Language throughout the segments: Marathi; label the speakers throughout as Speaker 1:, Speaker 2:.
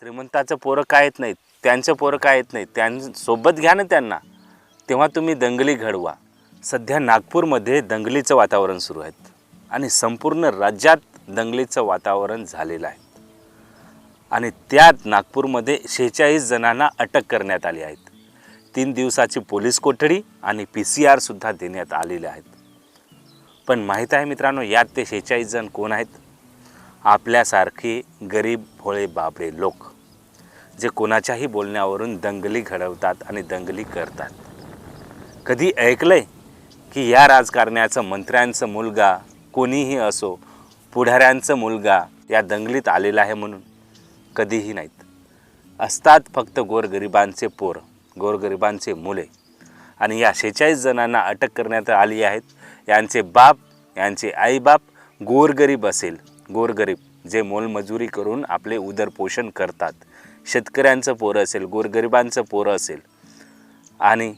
Speaker 1: श्रीमंताचं पोरं काय येत नाहीत? त्यांचं पोरं काय येत नाहीत? त्यांसोबत घ्या ना त्यांना. तेव्हा तुम्ही दंगली घडवा. सध्या नागपूरमध्ये दंगलीचं वातावरण सुरू आहे. आणि संपूर्ण राज्यात दंगलीचं वातावरण झालेलं आहे. आणि त्यात नागपूरमध्ये शेहेचाळीस जणांना अटक करण्यात आली आहेत तीन दिवसाची पोलीस कोठडी आणि पी सी आरसुद्धा देण्यात आलेले आहेत. पण माहीत आहे मित्रांनो यात ते शेहेचाळीस जण कोण आहेत? आपल्यासारखे गरीब भोळे बाबडे लोक जे कोणाच्याही बोलण्यावरून दंगली घडवतात आणि दंगली करतात. कधी ऐकलंय की या राजकारण्याचं मंत्र्यांचं मुलगा कोणीही असो पुढाऱ्यांचं मुलगा या दंगलीत आलेला आहे म्हणून? कधीही नाहीत. असतात फक्त गोरगरिबांचे पोर गोरगरिबांचे मुले. आणि या शेहेचाळीस जणांना अटक करण्यात आली आहेत. यांचे बाप यांचे आईबाप गोरगरीब असेल. गोरगरीब जे मोलमजुरी करून आपले उदरपोषण करतात. शेतकऱ्यांचं पोरं असेल गोरगरिबांचं पोरं असेल. आणि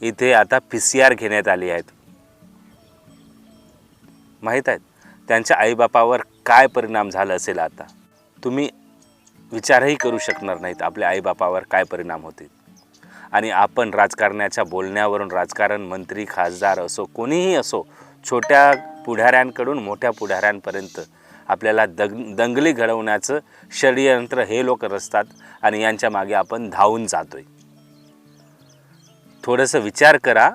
Speaker 1: इथे आता पी सी आर घेण्यात आली आहेत. माहीत आहेत? त्यांच्या आईबापावर काय परिणाम झाला असेल आता? तुम्ही विचारही करू शकणार नाहीत आपल्या आईबापावर काय परिणाम होतील. आणि आपण राजकारण्याच्या बोलण्यावरून राजकारण मंत्री खासदार असो कोणीही असो छोट्या पुढाऱ्यांकडून मोठ्या पुढाऱ्यांपर्यंत आपल्याला दंग दंगली घडवण्याचं षडयंत्र हे लोक रचतात आणि यांच्या मागे आपण धावून जातो आहे थोडंसं विचार करा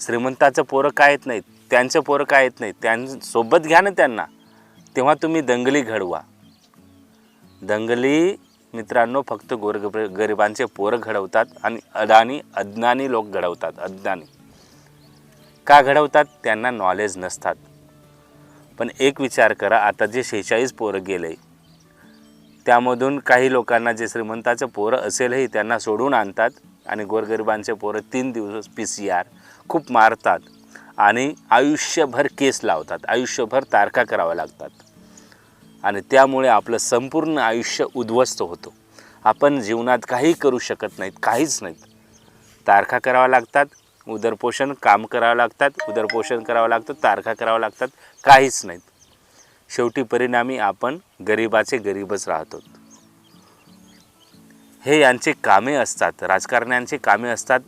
Speaker 1: श्रीमंताचं पोरं काय येत नाहीत? त्यांचं पोरं काय येत नाहीत? त्यांसोबत घ्या ना त्यांना. तेव्हा तुम्ही दंगली घडवा. दंगली मित्रांनो फक्त गोरग गरिबांचे पोरं घडवतात आणि अडाणी अज्ञानी लोक घडवतात अज्ञानी. का घडवतात? त्यांना नॉलेज नसतात. पण एक विचार करा आता जे शेहेचाळीस पोरं गेले त्यामधून काही लोकांना जे श्रीमंताचं पोरं असेलही त्यांना सोडून आणतात आणि गोरगरिबांचे पोरं तीन दिवस पी सी आर खूप मारतात आणि आयुष्यभर केस लावतात आयुष्यभर तारखा कराव्या लागतात. आणि त्यामुळे आपलं संपूर्ण आयुष्य उद्ध्वस्त होतो. आपण जीवनात काही करू शकत नाहीत काहीच नाहीत. तारखा कराव्या लागतात उदरपोषण काम करावं लागतात उदरपोषण करावं लागतं तारखा करावं लागतात काहीच नाहीत. शेवटी परिणामी आपण गरिबाचे गरीबच राहतो. हे यांचे कामे असतात राजकारण्यांचे कामे असतात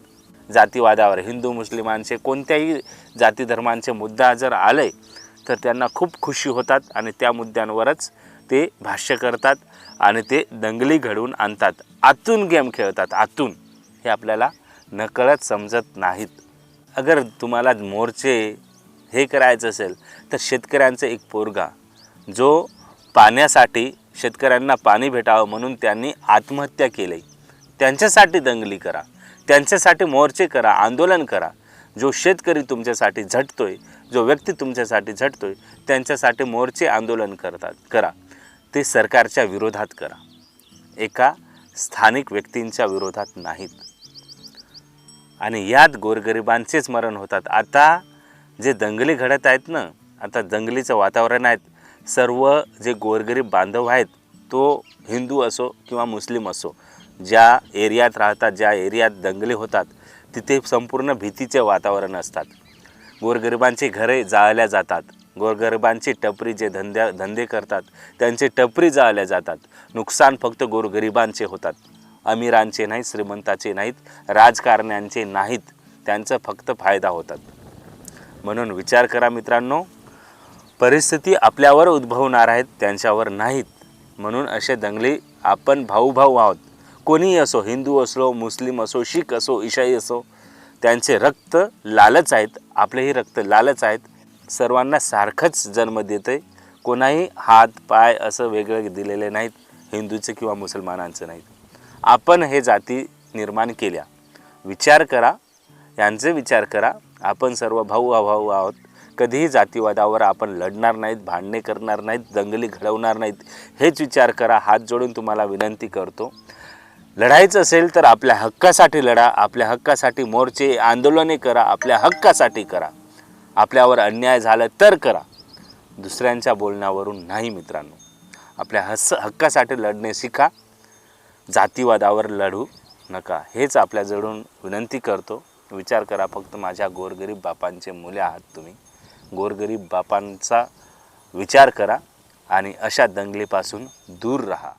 Speaker 1: जातीवादावर हिंदू मुस्लिमांचे कोणत्याही जाती धर्मांचे मुद्दा जर आले तर त्यांना खूप खुशी होतात आणि त्या मुद्द्यांवरच ते भाष्य करतात आणि ते दंगली घडवून आणतात. आतून गेम खेळतात आतून. हे आपल्याला नकळत समजत नाहीत. अगर तुम्हाला मोर्चे हे करायचं असेल तर शेतकऱ्यांचं एक पोरगा जो पाण्यासाठी शेतकऱ्यांना पाणी भेटावं म्हणून त्यांनी आत्महत्या केली. त्यांच्यासाठी दंगली करा त्यांच्यासाठी मोर्चे करा आंदोलन करा. जो शेतकरी तुमच्यासाठी झटतोय जो व्यक्ती तुमच्यासाठी झटतोय त्यांच्यासाठी मोर्चे आंदोलन करतात करा. ते सरकारच्या विरोधात करा. एका स्थानिक व्यक्तींच्या विरोधात नाहीत. आणि यात गोरगरिबांचेच मरण होतात. आता जे दंगली घडत आहेत ना आता दंगलीचं वातावरण आहेत. सर्व जे गोरगरीब बांधव आहेत तो हिंदू असो किंवा मुस्लिम असो ज्या एरियात राहतात ज्या एरियात दंगली होतात तिथे संपूर्ण भीतीचे वातावरण असतात. गोरगरिबांची घरे जाळल्या जातात. गोरगरिबांची टपरी जे धंद्या धंदे करतात त्यांचे टपरी जाळल्या जातात. नुकसान फक्त गोरगरिबांचे होतात. अमीरांचे नाहीत श्रीमंताचे नाहीत राजकारण्यांचे नाहीत त्यांचा फक्त फायदा होतात. म्हणून विचार करा मित्रांनो परिस्थिती आपल्यावर उद्भवणार आहेत त्यांच्यावर नाहीत. म्हणून असे दंगली आपण भाऊ भाऊ आहोत. कोणीही असो हिंदू असो मुस्लिम असो शीख असो ईशाई असो त्यांचे रक्त लालच आहेत आपलेही रक्त लालच आहेत. सर्वांना सारखंच जन्म देते कोणाही हात पाय असं वेगळं दिलेले नाहीत हिंदूचं किंवा मुसलमानांचं नाहीत. आपण हे जाती निर्माण केल्या. विचार करा. यांचे विचार करा. आपण सर्व भाऊ अभाऊ आहोत. कधीही जातीवादावर आपण लढणार नाहीत भांडणे करणार नाहीत दंगली घडवणार नाहीत. हेच विचार करा. हात जोडून तुम्हाला विनंती करतो. लढायचं असेल तर आपल्या हक्कासाठी लढा. आपल्या हक्कासाठी मोर्चे आंदोलने करा. आपल्या हक्कासाठी करा. आपल्यावर अन्याय झाला तर करा. दुसऱ्यांच्या बोलण्यावरून नाही मित्रांनो. आपल्या हस हक्कासाठी लढणे शिका. जातीवादावर लढू नका. हेच आपल्याजवळून विनंती करतो. विचार करा फक्त माझ्या गोरगरीब बापांचे मुले आहात तुम्ही. गोरगरीब बापांचा विचार करा आणि अशा दंगलीपासून दूर राहा.